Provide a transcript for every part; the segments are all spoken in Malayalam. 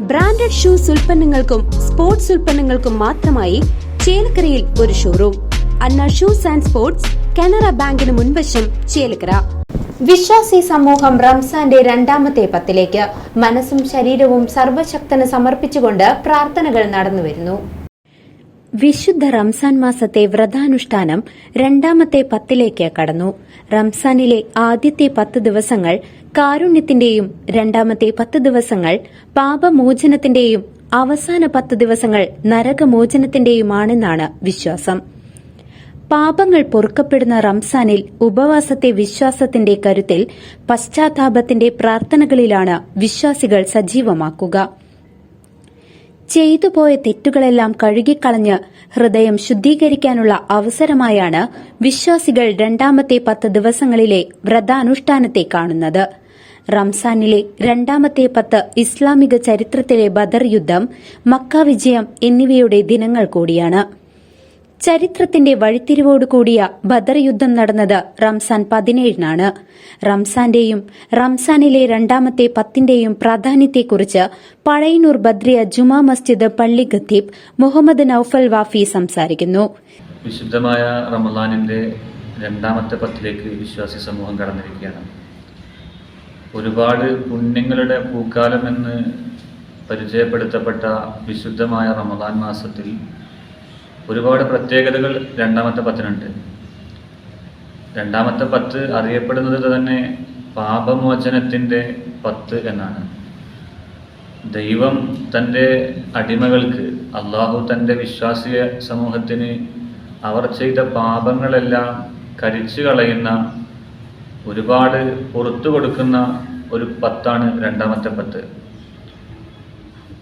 ബ്രാൻഡഡ് ഷൂസ് ഉൽപ്പന്നങ്ങൾക്കും സ്പോർട്സ് ഉൽപ്പന്നങ്ങൾക്കും മാത്രമായി ചേലക്കരയിൽ ഒരു showroom Anna shoes and sports Canara ബാങ്കിന് മുൻവശം ചേലക്കര. വിശ്വാസി സമൂഹം റംസാന്റെ രണ്ടാമത്തെ പത്തിലേക്ക്. മനസ്സും ശരീരവും സർവശക്തന് സമർപ്പിച്ചുകൊണ്ട് പ്രാർത്ഥനകൾ നടന്നുവരുന്നു. വിശുദ്ധ റംസാൻ മാസത്തെ വ്രതാനുഷ്ഠാനം രണ്ടാമത്തെ പത്തിലേക്ക് കടന്നു. റംസാനിലെ ആദ്യത്തെ പത്ത് ദിവസങ്ങൾ കാരുണ്യത്തിന്റെയും രണ്ടാമത്തെ പത്ത് ദിവസങ്ങൾ പാപമോചനത്തിന്റെയും അവസാന പത്ത് ദിവസങ്ങൾ നരകമോചനത്തിന്റെയുമാണെന്നാണ് വിശ്വാസം. പാപങ്ങൾ പൊറുക്കപ്പെടുന്ന റംസാനിൽ ഉപവാസത്തെ വിശ്വാസത്തിന്റെ കരുത്തിൽ പശ്ചാത്താപത്തിന്റെ പ്രാർത്ഥനകളിലാണ് വിശ്വാസികൾ സജീവമാക്കുക. ചെയ്തുപോയ തെറ്റുകളെല്ലാം കഴുകിക്കളഞ്ഞ് ഹൃദയം ശുദ്ധീകരിക്കാനുള്ള അവസരമായാണ് വിശ്വാസികൾ രണ്ടാമത്തെ പത്ത് ദിവസങ്ങളിലെ വ്രതാനുഷ്ഠാനത്തെ കാണുന്നത്. റംസാനിലെ രണ്ടാമത്തെ പത്ത് ഇസ്ലാമിക ചരിത്രത്തിലെ ബദർ യുദ്ധം മക്ക വിജയം എന്നിവയുടെ ദിനങ്ങൾ കൂടിയാണ്. ചരിത്രത്തിന്റെ വഴിത്തിരിവോടുകൂടിയ ബദർ യുദ്ധം നടന്നത് റംസാൻ പതിനേഴിനാണ്. റംസാന്റെയും റംസാനിലെ രണ്ടാമത്തെ പത്തിന്റെയും പ്രാധാന്യത്തെക്കുറിച്ച് പഴയനൂർ ബദ്രിയ ജുമാ മസ്ജിദ് പള്ളി ഖത്തീബ് മുഹമ്മദ് നൌഫൽ വാഫി സംസാരിക്കുന്നു. വിശുദ്ധമായ റമദാനിന്റെ രണ്ടാമത്തെ പത്തിലേക്ക് വിശ്വാസി സമൂഹം കടന്നിരിക്കുകയാണ്. ഒരുപാട് പുണ്യങ്ങളുടെ പൂക്കാലമെന്ന് പരിചയപ്പെടുത്തപ്പെട്ട വിശുദ്ധമായ റമദാൻ മാസത്തിൽ ഒരുപാട് പ്രത്യേകതകൾ രണ്ടാമത്തെ പത്തിനുണ്ട്. രണ്ടാമത്തെ പത്ത് അറിയപ്പെടുന്നത് തന്നെ പാപമോചനത്തിന്റെ പത്ത് എന്നാണ്. ദൈവം തന്റെ അടിമകൾക്ക് അള്ളാഹു തന്റെ വിശ്വാസിയ സമൂഹത്തിന് അവർ ചെയ്ത പാപങ്ങളെല്ലാം കരിച്ചു കളയുന്ന ഒരുപാട് പുറത്തു കൊടുക്കുന്ന ഒരു പത്താണ് രണ്ടാമത്തെ പത്ത്.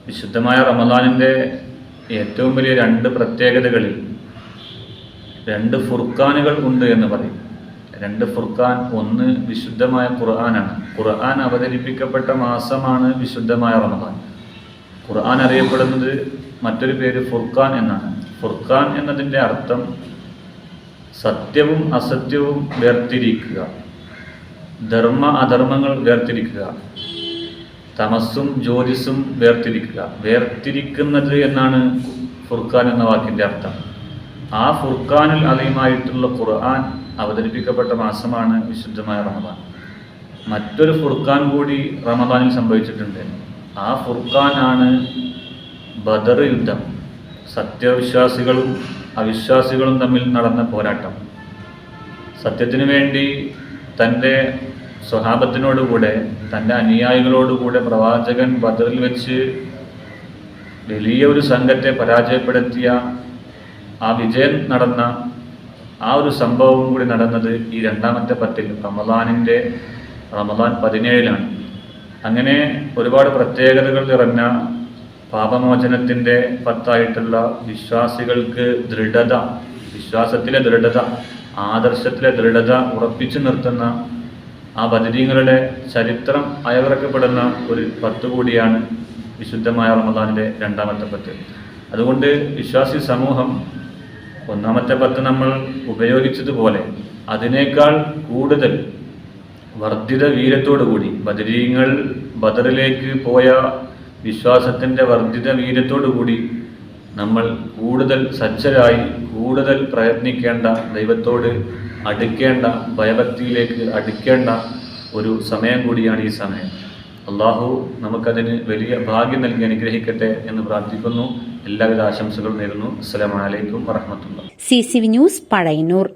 വിശുദ്ധമായ റമദാനിന്റെ ഏറ്റവും വലിയ രണ്ട് പ്രത്യേകതകളിൽ രണ്ട് ഫുർഖാനുകൾ ഉണ്ട് എന്ന് പറയും. രണ്ട് ഫുർഖാൻ ഒന്ന് വിശുദ്ധമായ ഖുർആനാണ്. ഖുർആൻ അവതരിപ്പിക്കപ്പെട്ട മാസമാണ് വിശുദ്ധമായ റമദാൻ. ഖുർആൻ അറിയപ്പെടുന്നത് മറ്റൊരു പേര് ഫുർഖാൻ എന്നാണ്. ഫുർഖാൻ എന്നതിന്റെ അർത്ഥം സത്യവും അസത്യവും വേർതിരിക്കുക. ധർമ്മ അധർമ്മങ്ങൾ വേർതിരിക്കുക. തമസ്സും ജ്യോതിസും വേർതിരിക്കുക. വേർതിരിക്കുന്നത് എന്നാണ് ഫുർഖാൻ എന്ന വാക്കിന്റെ അർത്ഥം. ആ ഫുർഖാനിൽ അതിയുമായിട്ടുള്ള ഖുർആൻ അവതരിപ്പിക്കപ്പെട്ട മാസമാണ് വിശുദ്ധമായ റമദാൻ. മറ്റൊരു ഫുർഖാൻ കൂടി റമദാനിൽ സംഭവിച്ചിട്ടുണ്ട്. ആ ഫുർഖാനാണ് ബദർ യുദ്ധം. സത്യവിശ്വാസികളും അവിശ്വാസികളും തമ്മിൽ നടന്ന പോരാട്ടം. സത്യത്തിനു വേണ്ടി തന്റെ സ്വഹാബത്തിനോടുകൂടെ തന്റെ അനുയായികളോടുകൂടെ പ്രവാചകൻ ബദറിൽ വെച്ച് വലിയ ഒരു സംഘത്തെ പരാജയപ്പെടുത്തിയ ആ വിജയം നടന്ന ആ ഒരു സംഭവം കൂടി നടന്നത് ഈ രണ്ടാമത്തെ പത്തിൽ റമദാനിന്റെ റമദാൻ പതിനേഴിലാണ്. അങ്ങനെ ഒരുപാട് പ്രത്യേകതകൾ നിറഞ്ഞ പാപമോചനത്തിന്റെ പത്തായിട്ടുള്ള വിശ്വാസികൾക്ക് ദൃഢത വിശ്വാസത്തിലെ ദൃഢത ആദർശത്തിലെ ദൃഢത ഉറപ്പിച്ചു നിർത്തുന്ന ആ ബദരീങ്ങളുടെ ചരിത്രം അയവിറക്കപ്പെടുന്ന ഒരു പത്ത് കൂടിയാണ് വിശുദ്ധമായ റമദാനിന്റെ രണ്ടാമത്തെ പത്ത്. അതുകൊണ്ട് വിശ്വാസി സമൂഹം ഒന്നാമത്തെ പത്ത് നമ്മൾ ഉപയോഗിച്ചതുപോലെ അതിനേക്കാൾ കൂടുതൽ വർദ്ധിത വീര്യത്തോടുകൂടി ബദരീങ്ങൾ ബദറിലേക്ക് പോയ വിശ്വാസത്തിന്റെ വർദ്ധിത വീര്യത്തോടുകൂടി നമ്മൾ കൂടുതൽ സജ്ജരായി കൂടുതൽ പ്രയത്നിക്കേണ്ട ദൈവത്തോട് അടുക്കേണ്ട ഭയഭക്തിയിലേക്ക് അടുക്കേണ്ട ഒരു സമയം കൂടിയാണ് ഈ സമയം. അള്ളാഹു നമുക്കതിന് വലിയ ഭാഗ്യം നൽകി അനുഗ്രഹിക്കട്ടെ എന്ന് പ്രാർത്ഥിക്കുന്നു. എല്ലാവിധ ആശംസകളും നേരുന്നു. അസ്സലാമലൈക്കും വറഹമത്തുള്ള C C V news Pazhayannur